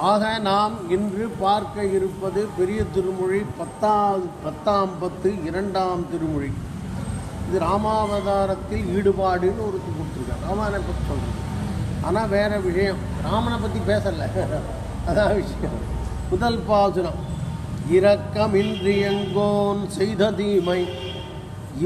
ஆக நாம் இன்று பார்க்க இருப்பது பெரிய திருமொழி பத்தாவது பத்தாம் பத்து இரண்டாம் திருமொழி. இது ராமாவதாரத்தில் ஈடுபாடுன்னு ஒரு கொடுத்துருக்காரு ராமாயணை பற்றி சொல்கிறது ஆனால் வேற விஷயம். ராமனை பற்றி பேசலை. அதான் விஷயம். முதல் பாசுரம். இரக்கமின்றியங்கோன் செய்த தீமை.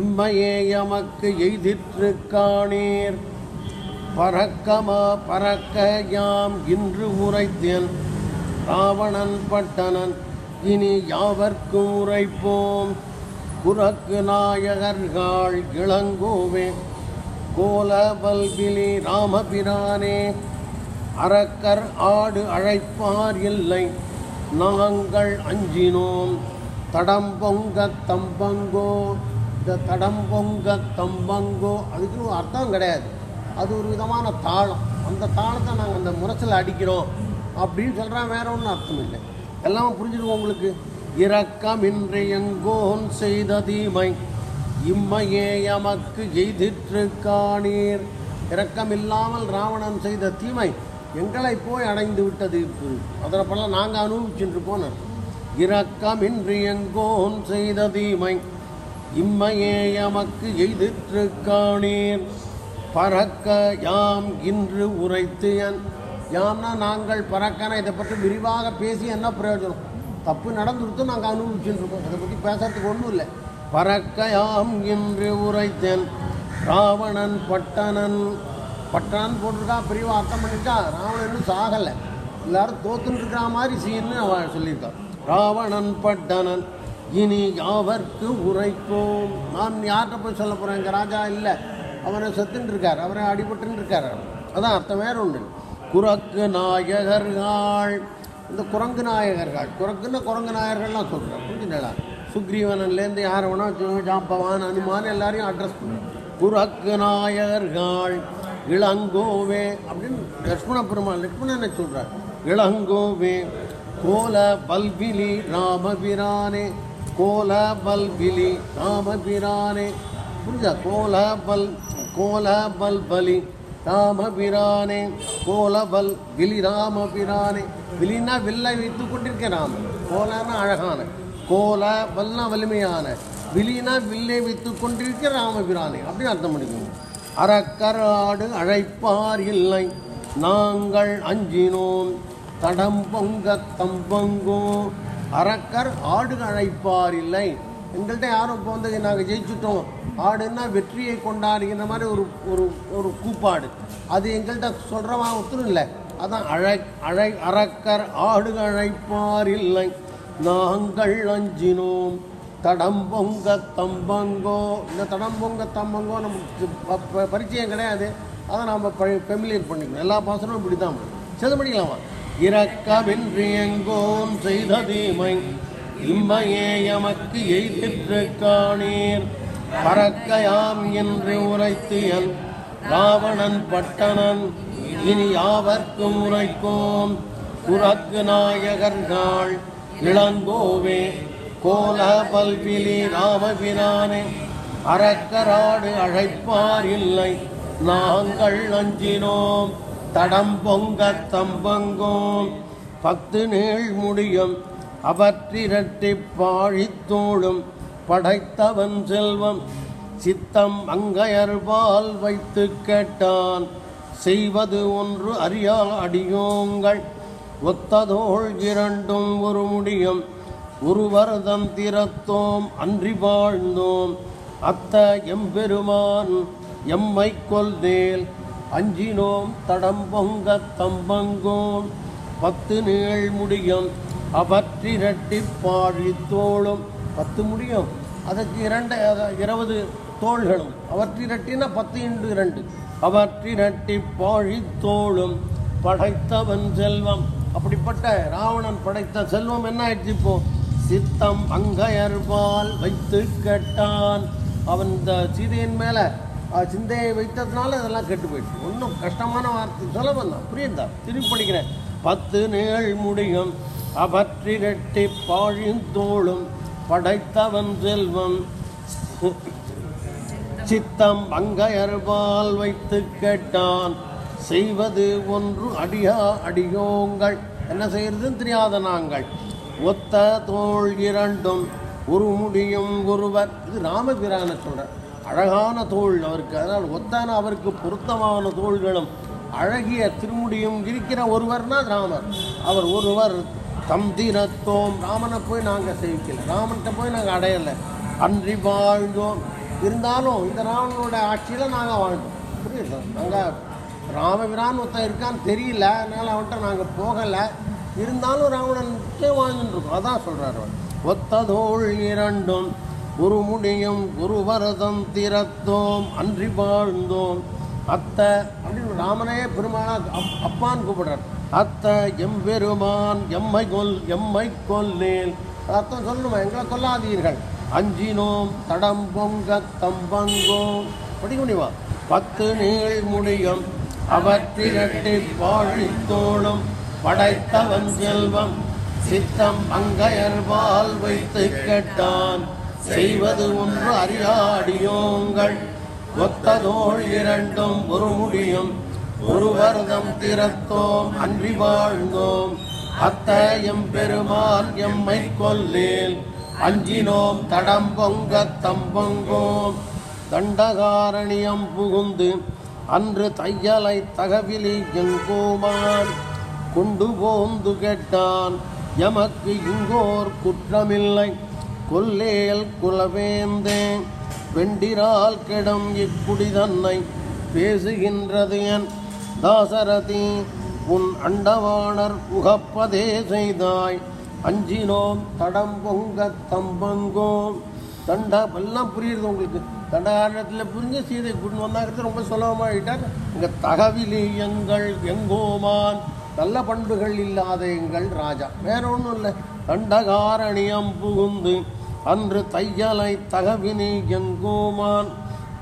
இம்மையே எமக்கு எய்திற்று காணீர் பறக்கமா பறக்க யாம் இன்று உரைத்தேன் ராவணன் பட்டணன். இனி யாவர்க்கும் உரைப்போம். குரக்கு நாயகர்கள் இளங்கோவே. கோலவல்பிலி ராமபிரானே. அரக்கர் ஆடு அழைப்பார் இல்லை. நாங்கள் அஞ்சினோம். தடம்பொங்க தம்பங்கோ. இந்த தடம்பொங்க தம்பங்கோ. அதுக்குன்னு அர்த்தம் கிடையாது. அது ஒரு விதமான தாளம். அந்த தாளத்தை நாங்கள் அந்த முரசில் அடிக்கிறோம் அப்படின்னு சொல்கிறா வேற ஒன்றும் அர்த்தம் இல்லை. எல்லாம் புரிஞ்சுடுவோம் உங்களுக்கு? இரக்கமின்றி எங்கோன் செய்த தீமை இம்மையே எமக்கு எய்திற்று காணீர் இரக்கமில்லாமல் ராவணன் செய்த தீமை எங்களை போய் அடைந்து விட்டது அதில் பல நாங்கள் அனுபவிச்சுட்டு போனோம் இரக்கமின்றி எங்கோன் செய்த தீமை இம்மையே எமக்கு எய்திற்று காணீர் பறக்க யாம் இன்று உரைத்து என். யாம்னா நாங்கள் பறக்கன இதை பற்றி விரிவாக பேசி என்ன பிரயோஜனம்? தப்பு நடந்துருத்து நாங்கள் அனுபவிச்சுட்டு இருக்கோம் அதை பற்றி பேசுறதுக்கு ஒன்றும் இல்லை. பறக்க யாம் இன்று உரைத்தேன் ராவணன் பட்டணன். பட்டணன் போட்டிருக்கா பிரிவாக அர்த்தம் பண்ணிட்டா ராவணன் இன்னும் சாகலை. எல்லாரும் தோத்துன்னு இருக்கிற மாதிரி சீன்னு அவன் சொல்லியிருக்கான் ராவணன் பட்டணன் இனி யாவர்க்கு உரைப்போம்? நான் யார்கிட்ட போய் சொல்ல போகிறேன் எங்கள் ராஜா இல்லை. அவனை செத்துன்னு இருக்கார் அவரை அடிபட்டுன்னு இருக்கார் அதான் அர்த்தம் வேற ஒன்று குரக்கு நாயகர்கள் இந்த குரங்கு நாயகர்கள் குரங்குன்னா குரங்கு நாயகர்கள்லாம் சொல்கிறேன் புரிஞ்சுங்களா சுக்ரீவனன்லேருந்து யாரை வேணா வச்சுக்கோங்க, ஜாம்பவான் அனுமான் எல்லாரையும் அட்ரஸ் பண்ணுறேன் குரக்கு நாயகர்கள் இளங்கோவே அப்படின்னு லக்ஷ்மண பெருமாள் லக்ஷ்மணனை சொல்கிறார் இளங்கோவே கோல பல்பிலி ராமபிரானே கோல பல்பிலி ராமபிரானே புரிஞ்சா? கோல பல் கோல பல் பலி ராமபிரானே கோலபல் விலி ராமபிரானே. விலினா வில்லை வைத்து கொண்டிருக்க ராமன் கோலனா அழகான. கோல பல்னா வலிமையான. விலினா வில்லை வைத்து கொண்டிருக்க ராமபிரானே. அப்படின்னு அர்த்தம் பண்ணிக்கணும் அறக்கராடு அழைப்பார் இல்லை. நாங்கள் அஞ்சினோம். தடம் பொங்க. தம்பங்கோ அரக்கர் ஆடு அழைப்பார் இல்லை. எங்கள்கிட்ட யாரும் இப்போ வந்து நாங்கள் ஜெயிச்சுட்டோம். ஆடுன்னா வெற்றியை கொண்டாடுகிற மாதிரி ஒரு ஒரு ஒரு கூப்பாடு. அது எங்கள்கிட்ட சொல்கிறவா ஒத்துரும் இல்லை. அதான் அழை அழை அறக்கர் ஆடு அழைப்பார் இல்லை. நாங்கள் அஞ்சினோம். தடம்பொங்க தம்பங்கோ. இந்த தடம்பொங்க தம்பங்கோ நமக்கு ப- பரிச்சயம் கிடையாது. அதை நாம் ஃபெமிலியர் பண்ணிக்கணும். எல்லா பாசனமும் இப்படி தான் செது பண்ணிக்கலாமா இறக்கவின்றி எங்கோம் செய்த தீமை இம்மையே எமக்கு எய்திற்று காணீர் பறக்கையாம் என்று உரைத்து என் ராவணன் பட்டணன் இனி யாவர்க்கும் உரைப்போம். குரக்கு நாயகர்கள் இளங்கோவே கோல பல்விலி ராமபிரானே அறக்கராடு அழைப்பார் இல்லை. நாங்கள் அஞ்சினோம் தடம் பொங்க தம்பங்கோம். பத்து நீள் முடியும் அவற்றிரட்டி பாழித்தோளும் படைத்தவன் செல்வம் சித்தம் அங்கையர்பால் வைத்து கேட்டான். செய்வது ஒன்று அறியா அடியோங்கள் ஒத்ததோள் இரண்டும் ஒரு முடியும். ஒருவரதம் திறத்தோம் அன்றி வாழ்ந்தோம். அத்த எம்பெருமான் எம்மை கொல்தேல் அஞ்சினோம் தடம் பொங்க தம்பங்கோம் பத்து நீள் முடியும் அவற்றிரட்டி பாழித்தோளும் பத்து முடியும். அதற்கு இரண்டு இருபது தோள்களும். அவற்றிரட்டினா பத்து இன்று இரண்டு. அவற்றிரட்டி பாழி தோளும். படைத்தவன் செல்வம். அப்படிப்பட்ட ராவணன் படைத்த செல்வம் என்ன ஆயிடுச்சு இப்போ? சித்தம் அங்கயர்பால் வைத்து கேட்டான். அவன் இந்த சீதையின் மேலே சிந்தையை வைத்ததுனால இதெல்லாம் கெட்டு போயிடுச்சு. ஒன்றும் கஷ்டமான வார்த்தை. சுலபம் தான் புரியுதா? திருப்பி படிக்கிறேன். பத்து நேள் முடியும். அவற்றிரட்டி பாழிந்தோளும் படைத்தவன் செல்வம். சித்தம் அங்கையர்பால் வைத்து கேட்டான். செய்வது ஒன்று அடியா அடியோங்கள். என்ன செய்யறதுன்னு தெரியாத நாங்கள். ஒத்த தோள் இரண்டும் ஒரு முடியும் ஒருவர். இது ராமபிரான சொல்ற அழகான தோள் அவருக்கு. அதனால் ஒத்தான அவருக்கு பொருத்தமான தோள்களும் அழகிய திருமுடியும் இருக்கிற ஒருவர்னா ராமர். அவர் ஒருவர் தம் தீரத்தோம் ராமனை போய் நாங்கள் சேவிக்கல. ராமன்கிட்ட போய் நாங்கள் அடையலை. அன்றி வாழ்ந்தோம். இருந்தாலும் இந்த ராவணனோட ஆட்சியில் நாங்கள் வாழ்ந்தோம். புரியுது? நாங்கள் ராமபிரான் ஒருத்தன் இருக்கான்னு தெரியல. அதனால் அவன்கிட்ட நாங்கள் போகலை. இருந்தாலும் ராவணன்கிட்டே வாழ்ந்துட்டு இருக்கோம். அதான் சொல்கிறார் அவர். ஒத்ததோள் இரண்டும் குரு முடியும் குரு வரதம் திறத்தோம் அன்றி வாழ்ந்தோம். அத்தை அப்படின்னு ராமனே பெருமானா அப் அப்பான்னு கூப்பிடுறார். அத்தை எம்பெருமான் எம்மை கொல் எம்மை கொல்லேல். அர்த்தம் சொல்லணுமா? எங்களை கொல்லாதீர்கள். அஞ்சினோம் தடம் பொங்க தம்பங்கோம். படிக்க முடியுமா பத்து நீள் முடியும். அவற்றிரட்டி பாழித்தோளும். படைத்தவன் செல்வம். சித்தம் அங்கையர்வால் வைத்து கேட்டான். செய்வது ஒன்று அறியாடியோங்கள். ஒத்ததோள் இரண்டும் ஒரு முடியும். ஒரு வருதம் திறத்தோம் அன்றி வாழ்ந்தோம். அத்தயம் பெருமான் எம்மை கொல்லேல். அஞ்சினோம் தடம் பொங்க தம்பொங்கோம் தண்டகாரணியம் புகுந்து அன்று தையலை தகவிலி எங்கோமான் கொண்டு போந்து கேட்டான் எமக்கு இங்கோர் குற்றமில்லை. கொல்லேல் குலவேந்தேன். வெண்டிரால் கெடும் இக்குடி தன்னை பேசுகின்றது என் தாசரதி உன் அண்டவாணர் உகப்பதே செய்தாய். அஞ்சினோம் தடம் பொங்க தம்பங்கோம். தண்டா எல்லாம் புரியுது உங்களுக்கு. தண்டகாரணத்தில் புரிஞ்சு சீதை கொண்டு வந்தாங்கிறது ரொம்ப சுலபமாகிட்டார் இங்கே தகவிலி எங்கள் எங்கோமான். நல்ல பண்புகள் இல்லாத எங்கள் ராஜா. வேற ஒன்றும் இல்லை. தண்டகாரணியம் புகுந்து அன்று தையலை தகவினி எங்கோமான்.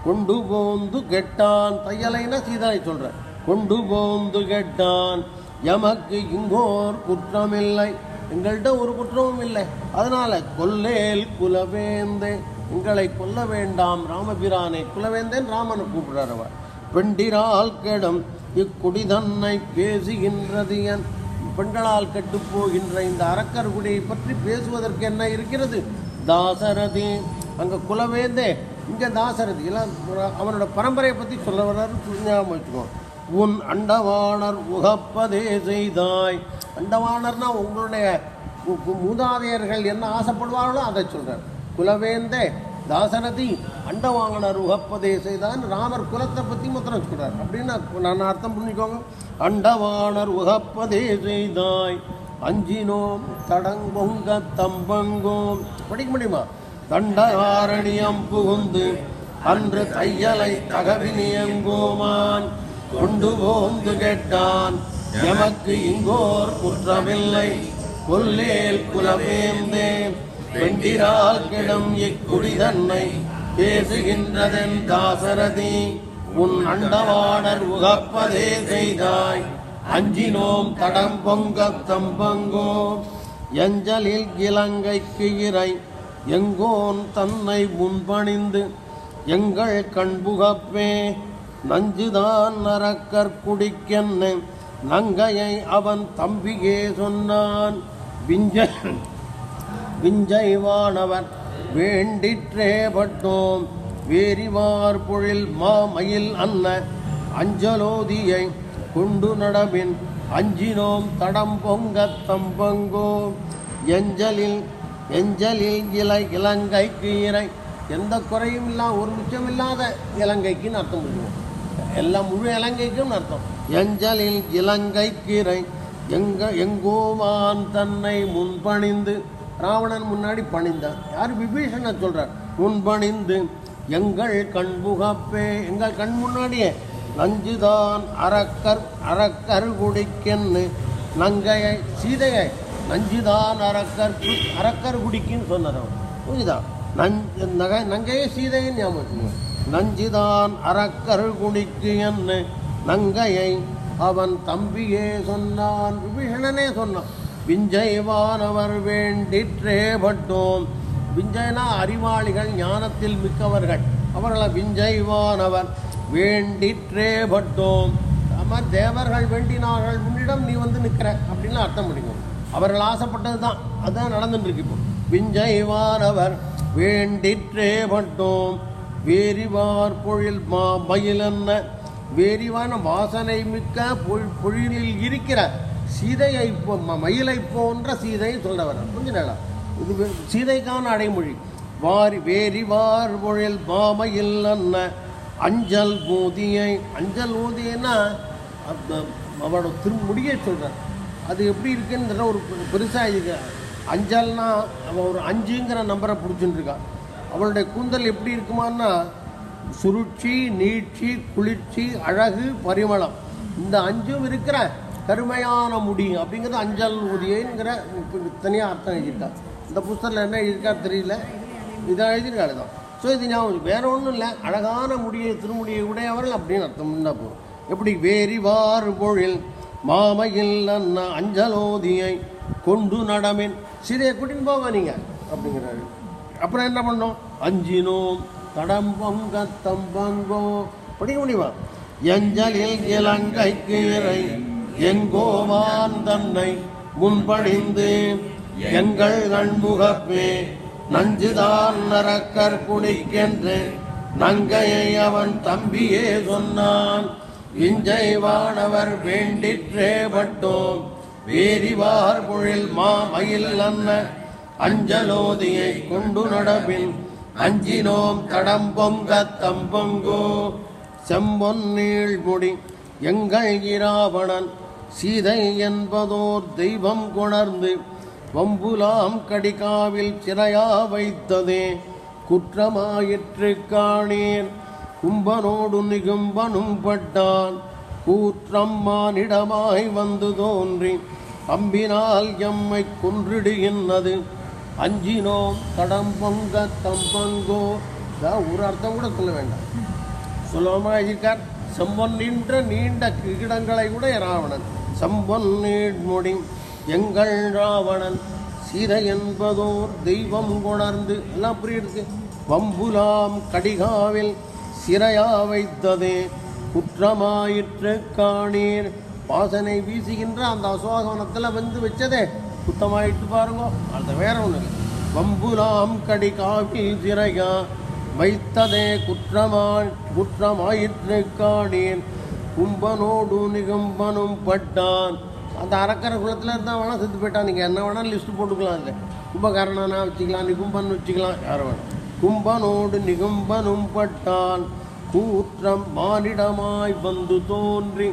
கொண்டு போந்து கெட்டான். தையலைன்னா சீதாவை சொல்கிறேன் கொண்டு போந்து கெட்டான். எமக்கு இங்கோர் குற்றமில்லை. எங்கள்கிட்ட ஒரு குற்றமும் இல்லை. அதனால கொல்லேல் குலவேந்தே. எங்களை கொல்ல வேண்டாம். ராமபிரானை குலவேந்தேன் ராமனை கூப்பிடுறார் அவர். பெண்டிரால் கெடும். இக்குடி தன்னை பேசுகின்றது என். பெண்களால் கெட்டுப்போகின்ற இந்த அரக்கர் குடியை பற்றி பேசுவதற்கு என்ன இருக்கிறது? தாசரதி. அங்கே குலவேந்தே. இங்கே தாசரதி. எல்லாம் அவனோட பரம்பரையை பற்றி சொல்ல வர்றாரு. ஞாபகம் வச்சுக்கோ. உன் அண்டவாணர் உகப்பதே செய்தாய். அண்டவாணர்னா உங்களுடைய மூதாதையர்கள் என்ன ஆசைப்படுவார்களோ அதை சொல்கிறார் குலவேந்தே தாசரதி அண்டவாணர் உகப்பதே செய்தான் ராமர் குலத்தை பற்றி மாத்திரம் சொல்கிறார் அப்படின்னு நான் அர்த்தம் புரிஞ்சுக்கோங்க. அண்டவாணர் உகப்பதே செய்தாய். அஞ்சினோம் தடங்கொங்க தம்பங்கோம். படிக்க முடியுமா? தண்டகாரணியம் புகுந்து அன்று தையலை தகவினியங்கோமான். கொண்டு ஓந்து கேட்டான். எமக்கு இங்கோர் குற்றமில்லை. கொல்லேல் குலவேந்தே வெண்டிரால் கிடம் இக்குடி தன்னை பேசுகின்றதென் தாசரதி. உன் அண்டவாடர் உகப்பதே செய்தாய். அஞ்சினோம் தடம் பொங்க தம்பங்கோ. எஞ்சலில் இலங்கைக்கு இறை. எங்கோன் தன்னை முன்பணிந்து எங்கள் கண்புகப்பே. நஞ்சுதான் நரக்கற் நங்கையை அவன் தம்பியே சொன்னான். விஞ்ச விஞ்சைவானவர் வேண்டிற்றே பட்டோம். வேரிவார் பொழில் மாமயில் அன்ன அஞ்சலோதியை கொண்டு நடவின் அஞ்சினோம். தடம் பொங்க தம்பங்கோ எஞ்சலில் எஞ்சலில் இலை இலங்கைக்கு இறை. எந்த குறையும் இல்லா ஒரு மிச்சம் இல்லாத இலங்கைக்குன்னு அர்த்தம் பண்ணுவோம் எல்லாம் முழு இலங்கைக்கும் அர்த்தம். எஞ்சலில் இலங்கை கீரை எங்க எங்கோமான் தன்னை முன்பணிந்து ராவணன் முன்னாடி பணிந்தான். யார் விபீஷண சொல்கிறார் முன்பணிந்து எங்கள் கண்புகப்பே எங்கள் கண் முன்னாடியே. நஞ்சுதான் அரக்கர் அரக்கர் குடிக்கென்னு நங்கையை சீதையை நஞ்சுதான் அரக்கர் கு- அரக்கர் குடிக்குன்னு சொன்னார் அவன். புரியுதா? நஞ்ச நகை நங்கையை சீதையை ஞாபகம் நஞ்சுதான் அரக்கர் குடிக்கு என்ன நங்கையை அவன் தம்பியே சொன்னான். விபீஷணனே சொன்னான். விஞ்சைவானவர் வேண்டிற்றே பட்டோம். விஞ்சயனா அறிவாளிகள் ஞானத்தில் மிக்கவர்கள். அவர்களை விஞ்சைவானவர் வேண்டிற்றே பட்டோம். நம்ம தேவர்கள் வேண்டினார்கள் உன்னிடம் நீ வந்து நிற்கிற அப்படின்னு அர்த்தம் பண்ணிக்கணும் அவர்கள் ஆசைப்பட்டது தான் அதுதான் நடந்துட்டு இருக்கு இப்போ. விஞ்சைவானவர் வேண்டிற்றே பட்டோம். வேரிவார் பொழில் மா மயிலன்ன. வேரிவான வாசனை மிக்க பொழிலில் இருக்கிற சீதையை ம- மயிலை போன்ற சீதையை சொல்றவர். கொஞ்ச இது சீதைக்கான அடைமொழி. வாரி வேரிவார் பொழில் மாமையில் அன்ன அஞ்சல் ஊதியை அஞ்சல் ஊதியன்னா அந்த அவரோட திருமுடியை சொல்கிறார் அது எப்படி இருக்குன்னு ஒரு பெருசாக இது. அஞ்சல்னா அவன் ஒரு அஞ்சுங்கிற நம்பரை பிடிச்சிட்டு இருக்கான். அவளுடைய கூந்தல் எப்படி இருக்குமான்னா சுருட்சி நீட்சி குளிர்ச்சி அழகு பரிமளம். இந்த அஞ்சும் இருக்கிற கருமையான முடி அப்படிங்கிறது அஞ்சல் ஊதியங்கிற தனியாக அர்த்தம் எழுதியிருக்கான் இந்த புஸ்தகத்தில் என்ன எழுதியிருக்கா தெரியல. இதான் எழுதியிருக்காரு தான் ஸோ இது ஞாபகம் வேற ஒன்றும் இல்லை. அழகான முடியை திருமுடியை உடையவர்கள் அப்படின்னு அர்த்தம். என்ன போகும் எப்படி? வேறிவாறு பொழில் மாமையில் அண்ணா அஞ்சலோதியை கொண்டு நடமின். சிறிய கூட்டின்னு போங்க நீங்கள் அப்படிங்கிறாரு. அப்புறம் என்ன பண்ணோம்? அஞ்சினோம். தடம்பம் கத்தம் பங்கோ படிக்க முடியுமா? எஞ்சலில் இலங்கை கீரை எங்கோவான் தன்னை முன்படிந்து எங்கள் கண்முகப்பே. நஞ்சுதான் நரக்கர் குடிக்கென்று நங்கையை அவன் தம்பியே சொன்னான். இஞ்சை வானவர் வேண்டிற்றே பட்டோம். வேரிவார் பொழில் மாமயில் அன்ன அஞ்சலோதியை கொண்டு நடபின் அஞ்சினோம் தடம் பொங்க. தம்பொங்கோ செம்பொன் நீழ்முடி எங்கள் இராவணன். சீதை என்பதோர் தெய்வம் கொணர்ந்து வம்புலாம் கடிகாவில் சிறையா வைத்ததே. குற்றமாயிற்று காணீர் கும்பனோடு நிகும்பனும் பட்டான். கூற்றம்மானிடமாய் வந்து தோன்றி அம்பினால் எம்மை கொன்றிடுகின்றது. அஞ்சினோம் தடம்பொங்க தம்பங்கோ. இதான் ஒரு அர்த்தம் கூட சொல்ல வேண்டாம். சுலபமாக எழுதியிருக்கார் செம்பொன் நின்ற நீண்ட கிரீடங்களை கூட ராவணன். செம்பொன் நீழ்மொழி எங்கள் ராவணன். சீதை என்பதோர் தெய்வம் கொணர்ந்து எல்லாம் புரியுது. வம்புலாம் கடிகாவில் சிறையா வைத்ததே. குற்றமாயிற்று காணீர். வாசனை வீசுகின்ற அந்த அசோகவனத்தில் வந்து வச்சதே. குத்தமாயிட்டு பாருங்க. அது வேற ஒன்று இல்லை. கடி கடிகாவில் திரையா வைத்ததே குற்றமா குற்றமாயிற்று காடேன். கும்பனோடு நிகும்பனும் பட்டான். அந்த அரக்கர குலத்தில் இருந்தால் வேணால் செத்து போயிட்டான். நீங்கள் என்ன வேணாலும் லிஸ்ட்டு போட்டுக்கலாம் இல்லை கும்பகரணனா வச்சுக்கலாம் நிகும்பன் வச்சுக்கலாம் யாரை வேணும் கும்பனோடு நிகும்பனும் பட்டான். கூற்றம் மானிடமாய் வந்து தோன்றி.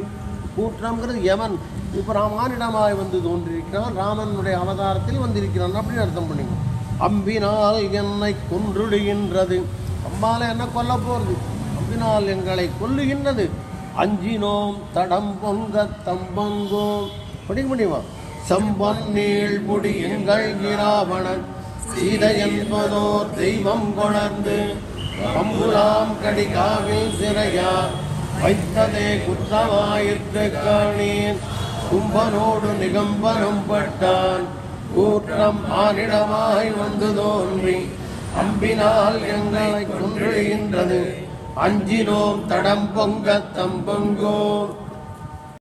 கூற்றம்ங்கிறது எவன்? இப்போ ராமானிடமாய் வந்து தோன்றியிருக்கிறான் ராமனுடைய அவதாரத்தில் வந்திருக்கிறான். அப்படின்னு அர்த்தம் பண்ணிங்க. அம்பினால் என்னை கொன்றுடுகின்றது. அம்பால என்ன கொல்ல போகிறது அம்பினால் எங்களை கொல்லுகின்றது. அஞ்சினோம் தடம் பொங்க தம்பங்கோம் படிக்க முடியுமா? நீள் புடிங்கள் எங்கள் இராவணன் சீதை என்பதோர் தெய்வம் கொணர்ந்து. பம்புலாம் கடிகாவில் சிறையா. வைத்ததே குற்றமாயிற்று காணேன் கும்பனோடு நிகம்பனும் பட்டான். கூற்றம் ஆனிடமாய் வந்து தோன்றி அம்பினால் எங்களை கொன்றுகின்றது. அஞ்சினோம் தடம் பொங்க தம்பங்கோ.